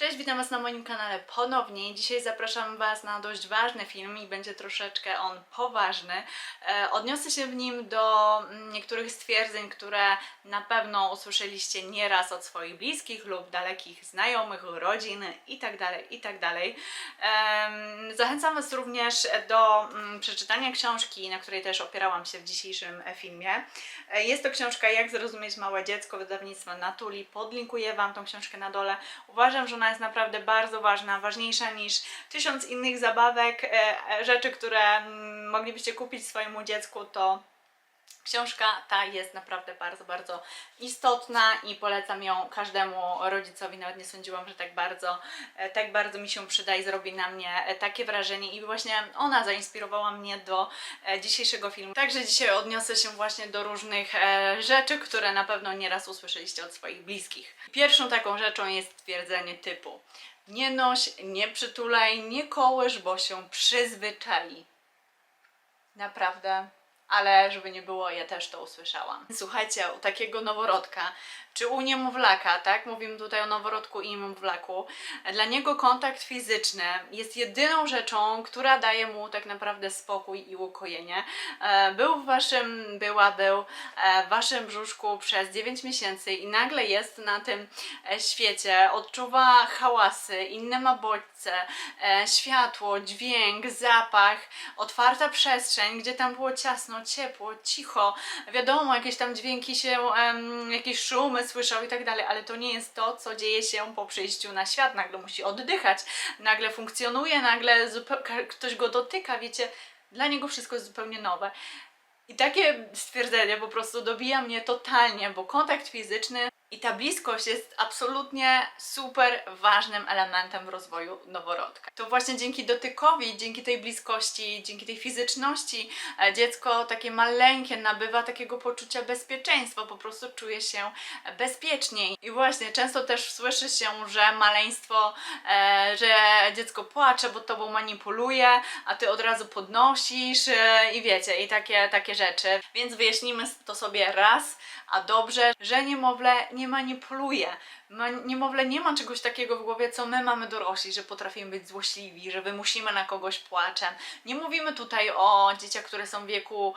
Cześć, witam Was na moim kanale ponownie. Dzisiaj zapraszam Was na dość ważny film i będzie troszeczkę on poważny. E, odniosę się w nim do mm, niektórych stwierdzeń, które na pewno usłyszeliście nieraz od swoich bliskich lub dalekich znajomych, rodzin itd. itd. Em, Zachęcam Was również do mm, przeczytania książki, na której też opierałam się w dzisiejszym filmie. E, Jest to książka Jak zrozumieć małe dziecko wydawnictwa Natuli. Podlinkuję Wam tą książkę na dole. Uważam, że ona jest naprawdę bardzo ważna, ważniejsza niż tysiąc innych zabawek, e, e, rzeczy, które mm, moglibyście kupić swojemu dziecku, to Książka ta jest naprawdę bardzo, bardzo istotna i polecam ją każdemu rodzicowi. Nawet nie sądziłam, że tak bardzo, e, tak bardzo mi się przyda i zrobi na mnie e, takie wrażenie. I właśnie ona zainspirowała mnie do e, dzisiejszego filmu. Także dzisiaj odniosę się właśnie do różnych rzeczy, które na pewno nieraz usłyszeliście od swoich bliskich. Pierwszą taką rzeczą jest twierdzenie typu nie noś, nie przytulaj, nie kołysz, bo się przyzwyczai. Naprawdę. Ale żeby nie było, ja też to usłyszałam. Słuchajcie, u takiego noworodka, czy u niemowlaka, tak? Mówimy tutaj o noworodku i niemowlaku. Dla niego kontakt fizyczny jest jedyną rzeczą, która daje mu tak naprawdę spokój i ukojenie. E, Był w waszym, była, był e, w waszym brzuszku przez 9 miesięcy i nagle jest na tym e, świecie, odczuwa hałasy, inne ma bodźce, światło, dźwięk, zapach, otwarta przestrzeń, gdzie tam było ciasno, ciepło, cicho, wiadomo, jakieś tam dźwięki się, jakieś szumy słyszał i tak dalej, ale to nie jest to, co dzieje się po przyjściu na świat. Nagle musi oddychać, nagle funkcjonuje, nagle ktoś go dotyka, wiecie, dla niego wszystko jest zupełnie nowe. I takie stwierdzenie po prostu dobija mnie totalnie, bo kontakt fizyczny i ta bliskość jest absolutnie super ważnym elementem w rozwoju noworodka. To właśnie dzięki dotykowi, dzięki tej bliskości, dzięki tej fizyczności e, dziecko takie maleńkie nabywa takiego poczucia bezpieczeństwa, po prostu czuje się bezpieczniej. I właśnie często też słyszy się, że maleństwo, e, że dziecko płacze, bo tobą manipuluje, a ty od razu podnosisz e, i wiecie, i takie, takie rzeczy. Więc wyjaśnimy to sobie raz, a dobrze, że niemowlę nie manipuluje. Ma, niemowlę nie ma czegoś takiego w głowie, co my mamy dorośli, że potrafimy być złośliwi, że wymusimy na kogoś płaczem. Nie mówimy tutaj o dzieciach, które są w wieku,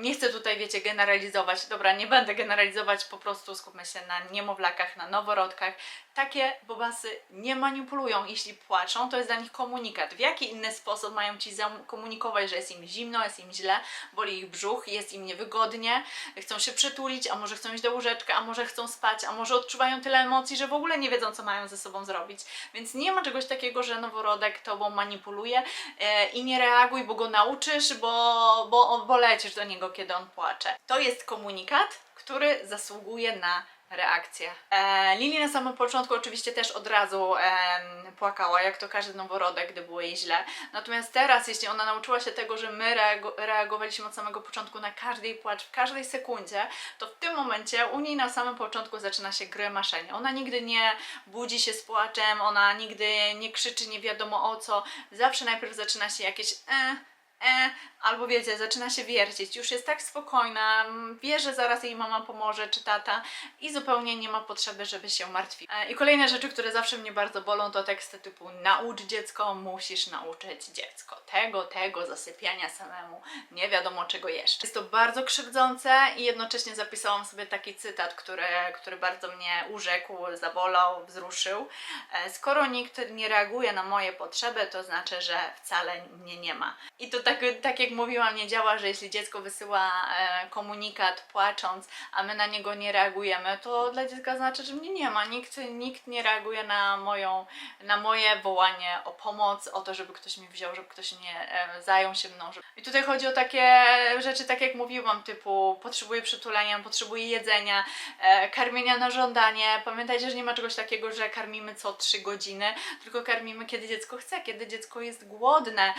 nie chcę tutaj, wiecie, generalizować. Dobra, nie będę generalizować, po prostu skupmy się na niemowlakach, na noworodkach. Takie bobasy nie manipulują. Jeśli płaczą, to jest dla nich komunikat. W jaki inny sposób mają ci zakomunikować, że jest im zimno, jest im źle, boli ich brzuch, jest im niewygodnie, chcą się przytulić, a może chcą iść do łóżeczka, a może chcą spać, a może odczuwają tyle emocji, że w ogóle nie wiedzą, co mają ze sobą zrobić. Więc nie ma czegoś takiego, że noworodek tobą manipuluje e, i nie reaguj, bo go nauczysz, bo, bo, bo lecisz do niego, kiedy on płacze. To jest komunikat, który zasługuje na reakcję. E, Lili na samym początku oczywiście też od razu em, płakała, jak to każdy noworodek, gdy było jej źle. Natomiast teraz, jeśli ona nauczyła się tego, że my reago- reagowaliśmy od samego początku na każdy płacz, w każdej sekundzie, to w tym momencie u niej na samym początku zaczyna się grymaszenie. Ona nigdy nie budzi się z płaczem, ona nigdy nie krzyczy nie wiadomo o co. Zawsze najpierw zaczyna się jakieś e, e, albo wiecie, zaczyna się wiercić, już jest tak spokojna, wie, że zaraz jej mama pomoże, czy tata i zupełnie nie ma potrzeby, żeby się martwić. E, I kolejne rzeczy, które zawsze mnie bardzo bolą, to teksty typu naucz dziecko, musisz nauczyć dziecko tego, tego, zasypiania samemu, nie wiadomo czego jeszcze. Jest to bardzo krzywdzące i jednocześnie zapisałam sobie taki cytat, który, który bardzo mnie urzekł, zabolał, wzruszył. E, Skoro nikt nie reaguje na moje potrzeby, to znaczy, że wcale mnie nie ma. I to tak, tak jak mówiłam, nie działa, że jeśli dziecko wysyła e, komunikat płacząc, a my na niego nie reagujemy, to dla dziecka znaczy, że mnie nie ma. Nikt, nikt nie reaguje na, moją, na moje wołanie o pomoc, o to, żeby ktoś mnie wziął, żeby ktoś mnie e, zajął się mną. I tutaj chodzi o takie rzeczy, tak jak mówiłam, typu potrzebuję przytulenia, potrzebuję jedzenia, e, karmienia na żądanie. Pamiętajcie, że nie ma czegoś takiego, że karmimy co 3 godziny, tylko karmimy kiedy dziecko chce, kiedy dziecko jest głodne.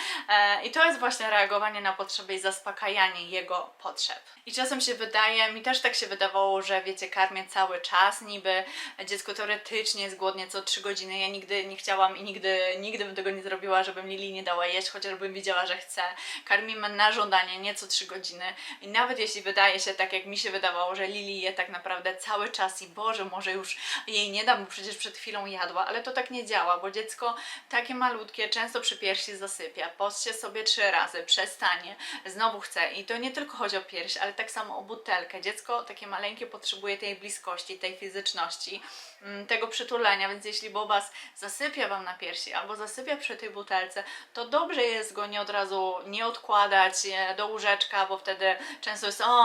I to jest właśnie właśnie reagowanie na potrzeby i zaspokajanie jego potrzeb. I czasem się wydaje, mi też tak się wydawało, że wiecie, karmię cały czas, niby dziecko teoretycznie jest głodnie co 3 godziny. Ja nigdy nie chciałam i nigdy, nigdy bym tego nie zrobiła, żebym Lili nie dała jeść, chociażbym widziała, że chce. Karmimy na żądanie, nie co 3 godziny. I nawet jeśli wydaje się tak, jak mi się wydawało, że Lili je tak naprawdę cały czas i Boże, może już jej nie dam, bo przecież przed chwilą jadła, ale to tak nie działa, bo dziecko takie malutkie często przy piersi zasypia, poście sobie trzy razy, przestanie, znowu chce i to nie tylko chodzi o pierś, ale tak samo o butelkę. Dziecko takie maleńkie potrzebuje tej bliskości, tej fizyczności, mm, tego przytulenia, więc jeśli Bobas zasypia Wam na piersi albo zasypia przy tej butelce, to dobrze jest go nie od razu nie odkładać e, do łóżeczka, bo wtedy często jest o,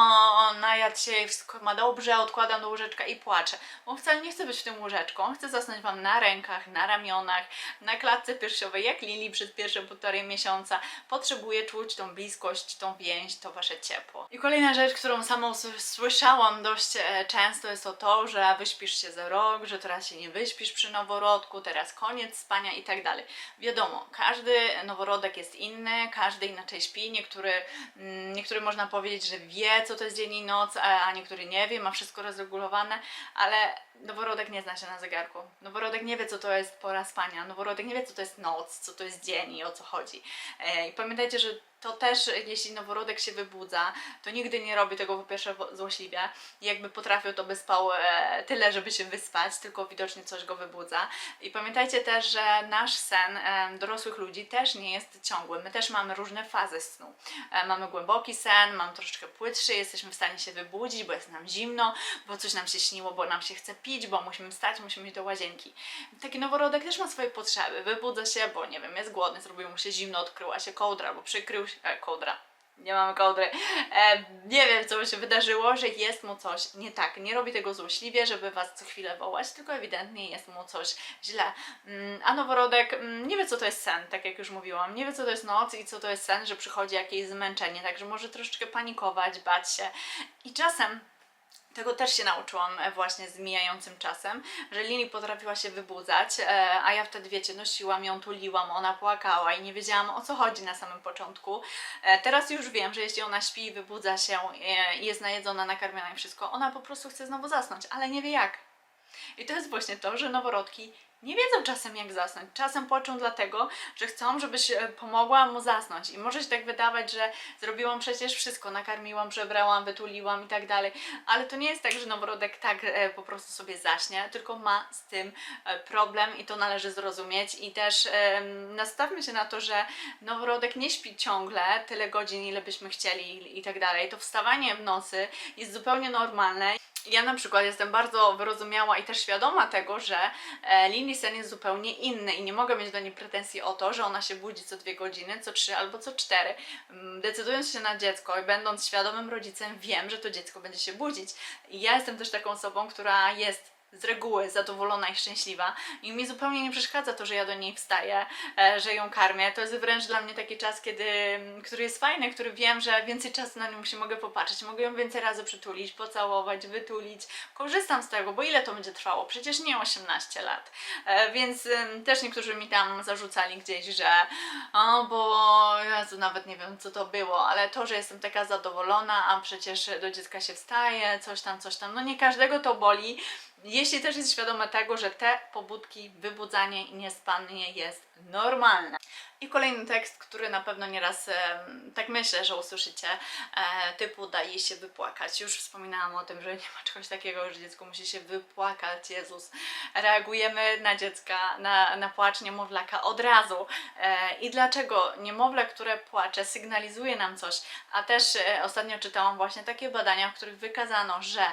najadł się i wszystko ma dobrze, odkładam do łóżeczka i płaczę. On wcale nie chce być w tym łóżeczku, on chce zasnąć Wam na rękach, na ramionach, na klatce piersiowej, jak Lili przez pierwsze półtorej miesiąca. Potrzebuje czuć tą bliskość, tą więź, to Wasze ciepło. I kolejna rzecz, którą samą słyszałam dość e, często jest to to, że wyśpisz się za rok, że teraz się nie wyśpisz przy noworodku, teraz koniec spania i tak dalej. Wiadomo, każdy noworodek jest inny, każdy inaczej śpi, niektóry, mm, niektóry można powiedzieć, że wie co to jest dzień i noc, a a niektóry nie wie, ma wszystko rozregulowane, ale noworodek nie zna się na zegarku. Noworodek nie wie co to jest pora spania, noworodek nie wie co to jest noc, co to jest dzień i o co chodzi. E, I pamiętajcie, że to też, jeśli noworodek się wybudza, to nigdy nie robi tego po pierwsze złośliwie. Jakby potrafił, to by spał e, tyle, żeby się wyspać, tylko widocznie coś go wybudza. I pamiętajcie też, że nasz sen e, dorosłych ludzi też nie jest ciągły. My też mamy różne fazy snu. E, mamy głęboki sen, mam troszeczkę płytszy, jesteśmy w stanie się wybudzić, bo jest nam zimno, bo coś nam się śniło, bo nam się chce pić, bo musimy wstać, musimy iść do łazienki. Taki noworodek też ma swoje potrzeby. Wybudza się, bo nie wiem, jest głodny, zrobiło mu się zimno, odkryła się kołdra, albo przykrył się... E, kołdra. Nie mamy kołdry. E, nie wiem, co by się wydarzyło, że jest mu coś nie tak. Nie robi tego złośliwie, żeby was co chwilę wołać, tylko ewidentnie jest mu coś źle. Mm, a noworodek mm, nie wie, co to jest sen, tak jak już mówiłam. Nie wie, co to jest noc i co to jest sen, że przychodzi jakieś zmęczenie, także może troszeczkę panikować, bać się. I czasem tego też się nauczyłam e, właśnie z mijającym czasem, że Lili potrafiła się wybudzać, e, a ja wtedy, wiecie, nosiłam ją, tuliłam, ona płakała i nie wiedziałam o co chodzi na samym początku. E, Teraz już wiem, że jeśli ona śpi, wybudza się jest najedzona, nakarmiona i wszystko, ona po prostu chce znowu zasnąć, ale nie wie jak. I to jest właśnie to, że noworodki nie wiedzą czasem jak zasnąć. Czasem płaczą dlatego, że chcą, żebyś e, pomogła mu zasnąć. I może się tak wydawać, że zrobiłam przecież wszystko, nakarmiłam, przebrałam, wytuliłam i tak dalej. Ale to nie jest tak, że noworodek tak e, po prostu sobie zaśnie, tylko ma z tym e, problem i to należy zrozumieć. I też nastawmy się na to, że noworodek nie śpi ciągle tyle godzin, ile byśmy chcieli i tak dalej. To wstawanie w nocy jest zupełnie normalne. Ja na przykład jestem bardzo wyrozumiała i też świadoma tego, że e, Lili sen jest zupełnie inny i nie mogę mieć do niej pretensji o to, że ona się budzi co dwie godziny, co trzy albo co cztery. Mm, Decydując się na dziecko i będąc świadomym rodzicem, wiem, że to dziecko będzie się budzić. I ja jestem też taką osobą, która jest z reguły zadowolona i szczęśliwa i mi zupełnie nie przeszkadza to, że ja do niej wstaję, e, że ją karmię. To jest wręcz dla mnie taki czas, kiedy, który jest fajny, który wiem, że więcej czasu na nią się mogę popatrzeć, mogę ją więcej razy przytulić, pocałować, wytulić. Korzystam z tego, bo ile to będzie trwało? Przecież nie 18 lat. E, Więc też niektórzy mi tam zarzucali gdzieś, że o, bo Jezu, nawet nie wiem co to było, ale to, że jestem taka zadowolona, a przecież do dziecka się wstaje, coś tam, coś tam, no nie każdego to boli, jeśli też jest świadome tego, że te pobudki, wybudzanie i niespanie jest normalne. I kolejny tekst, który na pewno nieraz tak myślę, że usłyszycie, e, typu daje się wypłakać. Już wspominałam o tym, że nie ma czegoś takiego, że dziecko musi się wypłakać. Jezus. Reagujemy na dziecka, na, na płacz niemowlaka od razu. E, I dlaczego niemowlę, które płacze, sygnalizuje nam coś, a też e, ostatnio czytałam właśnie takie badania, w których wykazano, że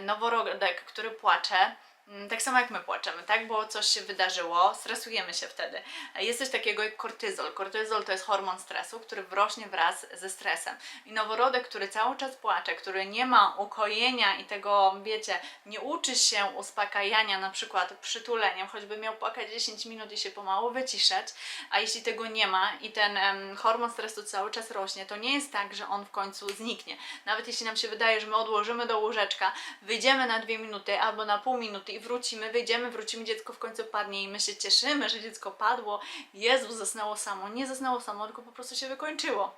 noworodek, który płacze, mm, tak samo jak my płaczemy, tak? Bo coś się wydarzyło, stresujemy się wtedy. E, Jest coś takiego jak kortyzol. Kortyzol to jest hormon stresu, który wrośnie wraz ze stresem. I noworodek, który cały czas płacze, który nie ma ukojenia i tego, wiecie, nie uczy się uspokajania na przykład przytuleniem, choćby miał płakać 10 minut i się pomału wyciszać, a jeśli tego nie ma i ten em, hormon stresu cały czas rośnie, to nie jest tak, że on w końcu zniknie. Nawet jeśli nam się wydaje, że my odłożymy do łóżeczka, wyjdziemy na dwie minuty albo na pół minuty i wrócimy, wyjdziemy, wrócimy, dziecko w końcu padnie i my się cieszymy, że dziecko padło, Jezu, zasnęło samo. Nie zasnęło samo, tylko po prostu się wykończyło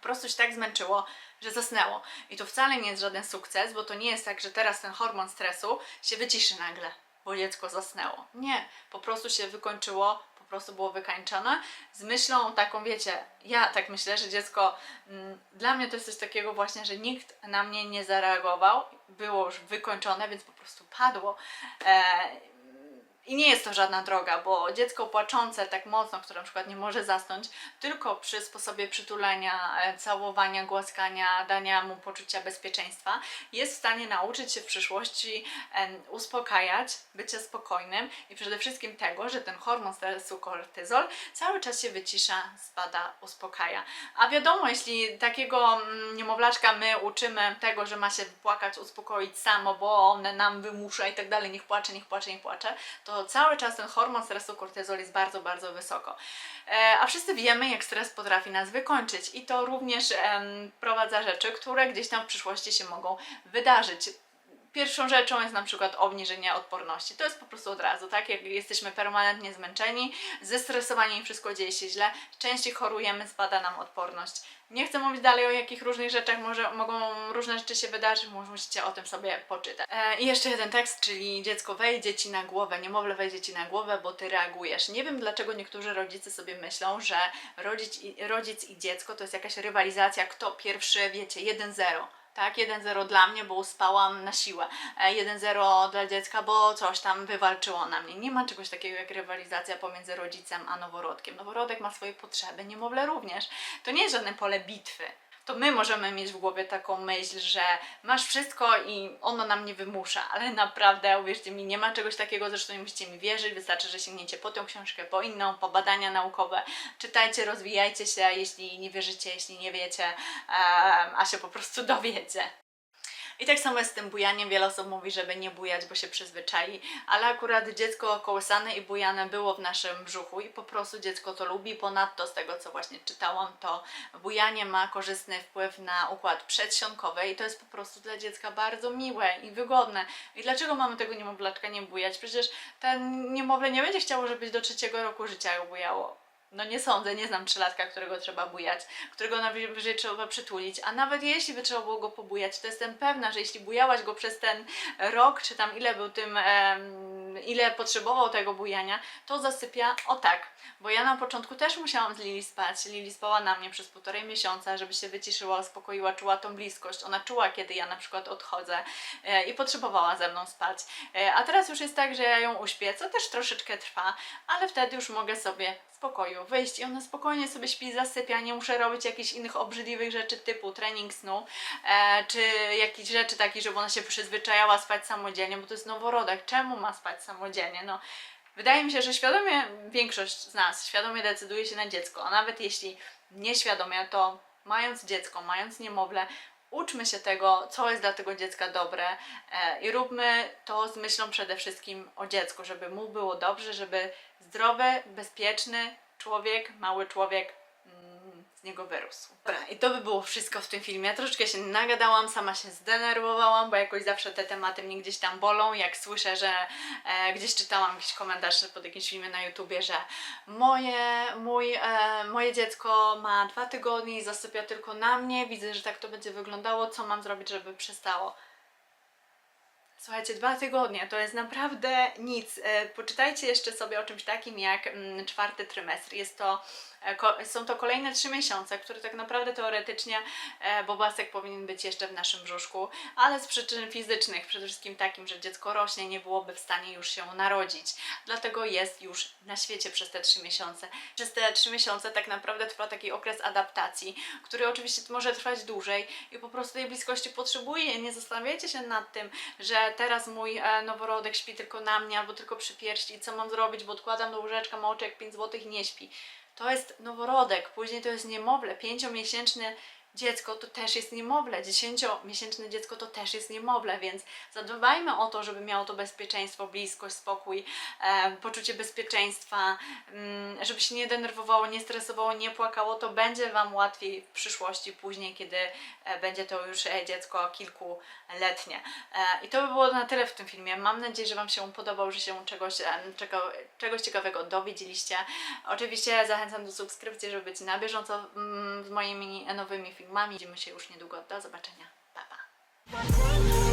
po prostu się tak zmęczyło, że zasnęło. I to wcale nie jest żaden sukces, bo to nie jest tak, że teraz ten hormon stresu się wyciszy nagle, bo dziecko zasnęło. Nie, po prostu się wykończyło, prostu było wykańczone z myślą taką, wiecie, ja tak myślę, że dziecko, mm, dla mnie to jest coś takiego właśnie, że nikt na mnie nie zareagował, było już wykończone, więc po prostu padło. E, i nie jest to żadna droga, bo dziecko płaczące tak mocno, które na przykład nie może zasnąć, tylko przy sposobie przytulenia, e, całowania, głaskania, dania mu poczucia bezpieczeństwa, jest w stanie nauczyć się w przyszłości uspokajać, bycia spokojnym i przede wszystkim tego, że ten hormon stresu kortyzol cały czas się wycisza, spada, uspokaja. A wiadomo, jeśli takiego mm, niemowlaczka my uczymy tego, że ma się płakać, uspokoić samo, bo on nam wymusza i tak dalej, niech płacze, niech płacze, niech płacze, to cały czas ten hormon stresu kortyzol jest bardzo, bardzo wysoko. E, a wszyscy wiemy, jak stres potrafi nas wykończyć i to również em, prowadza rzeczy, które gdzieś tam w przyszłości się mogą wydarzyć. Pierwszą rzeczą jest na przykład obniżenie odporności. To jest po prostu od razu, tak? Jak jesteśmy permanentnie zmęczeni, zestresowani i wszystko dzieje się źle, częściej chorujemy, spada nam odporność. Nie chcę mówić dalej o jakich różnych rzeczach może, mogą różne rzeczy się wydarzyć, musicie o tym sobie poczytać. E, I jeszcze jeden tekst, czyli dziecko wejdzie ci na głowę, niemowlę wejdzie ci na głowę, bo ty reagujesz. Nie wiem dlaczego niektórzy rodzice sobie myślą, że rodzic i, rodzic i dziecko to jest jakaś rywalizacja, kto pierwszy, wiecie, 1-0 tak? 1-0 dla mnie, bo uspałam na siłę. E, 1-0 dla dziecka, bo coś tam wywalczyło na mnie. Nie ma czegoś takiego jak rywalizacja pomiędzy rodzicem a noworodkiem. Noworodek ma swoje potrzeby, niemowlę również. To nie jest żadne pole bitwy. To my możemy mieć w głowie taką myśl, że masz wszystko i ono nam nie wymusza, ale naprawdę, uwierzcie mi, nie ma czegoś takiego, zresztą nie musicie mi wierzyć, wystarczy, że sięgniecie po tą książkę, po inną, po badania naukowe, czytajcie, rozwijajcie się, jeśli nie wierzycie, jeśli nie wiecie, a się po prostu dowiecie. I tak samo jest z tym bujaniem. Wiele osób mówi, żeby nie bujać, bo się przyzwyczai, ale akurat dziecko kołysane i bujane było w naszym brzuchu i po prostu dziecko to lubi. Ponadto z tego, co właśnie czytałam, to bujanie ma korzystny wpływ na układ przedsionkowy i to jest po prostu dla dziecka bardzo miłe i wygodne. I dlaczego mamy tego niemowlaczka nie bujać? Przecież ten niemowlę nie będzie chciało, żebyś do trzeciego roku życia go bujało. No nie sądzę, nie znam trzylatka, którego trzeba bujać, którego najwyżej trzeba przytulić, a nawet jeśli by trzeba było go pobujać, to jestem pewna, że jeśli bujałaś go przez ten rok, czy tam ile był tym, em, ile potrzebował tego bujania, to zasypia o tak. Bo ja na początku też musiałam z Lili spać. Lili spała na mnie przez półtorej miesiąca, żeby się wyciszyła, uspokoiła, czuła tą bliskość. Ona czuła, kiedy ja na przykład odchodzę e, i potrzebowała ze mną spać. E, a teraz już jest tak, że ja ją uśpię, co też troszeczkę trwa, ale wtedy już mogę sobie spokoju wyjść i ona spokojnie sobie śpi, zasypia, nie muszę robić jakichś innych obrzydliwych rzeczy typu trening snu, e, czy jakieś rzeczy takie, żeby ona się przyzwyczajała spać samodzielnie, bo to jest noworodek, czemu ma spać samodzielnie? No, wydaje mi się, że świadomie większość z nas świadomie decyduje się na dziecko, a nawet jeśli nieświadomie, to mając dziecko, mając niemowlę, uczmy się tego, co jest dla tego dziecka dobre e, i róbmy to z myślą przede wszystkim o dziecku, żeby mu było dobrze, żeby zdrowy, bezpieczny człowiek, mały człowiek z niego wyrósł. Dobra, i to by było wszystko w tym filmie. Troszeczkę się nagadałam, sama się zdenerwowałam, bo jakoś zawsze te tematy mnie gdzieś tam bolą. Jak słyszę, że e, gdzieś czytałam jakiś komentarz pod jakimś filmie na YouTubie, że moje, mój, e, moje dziecko ma dwa tygodnie i zasypia tylko na mnie, widzę, że tak to będzie wyglądało, co mam zrobić, żeby przestało. Słuchajcie, dwa tygodnie to jest naprawdę nic. E, Poczytajcie jeszcze sobie o czymś takim jak mm, czwarty trymestr. Jest to, są to kolejne trzy miesiące, które tak naprawdę teoretycznie e, Bobasek powinien być jeszcze w naszym brzuszku, ale z przyczyn fizycznych, przede wszystkim takim, że dziecko rośnie, nie byłoby w stanie już się narodzić. Dlatego jest już na świecie przez te trzy miesiące. Przez te trzy miesiące tak naprawdę trwa taki okres adaptacji, który oczywiście może trwać dłużej i po prostu tej bliskości potrzebuje. Nie zastanawiajcie się nad tym, że teraz mój e, noworodek śpi tylko na mnie albo tylko przy piersi co mam zrobić, bo odkładam do łóżeczka moczek 5 zł i nie śpi. To jest noworodek, później to jest niemowlę, pięciomiesięczny dziecko to też jest niemowlę, 10-miesięczne dziecko to też jest niemowlę, więc zadbajmy o to, żeby miało to bezpieczeństwo, bliskość, spokój, e, poczucie bezpieczeństwa, mm, żeby się nie denerwowało, nie stresowało, nie płakało, to będzie Wam łatwiej w przyszłości, później, kiedy e, będzie to już e, dziecko kilkuletnie. E, I to by było na tyle w tym filmie. Mam nadzieję, że Wam się podobał, że się czegoś, e, czego, czegoś ciekawego dowiedzieliście. Oczywiście zachęcam do subskrypcji, żeby być na bieżąco mm, z moimi nowymi filmami. Widzimy się już niedługo. Do zobaczenia. Pa, pa.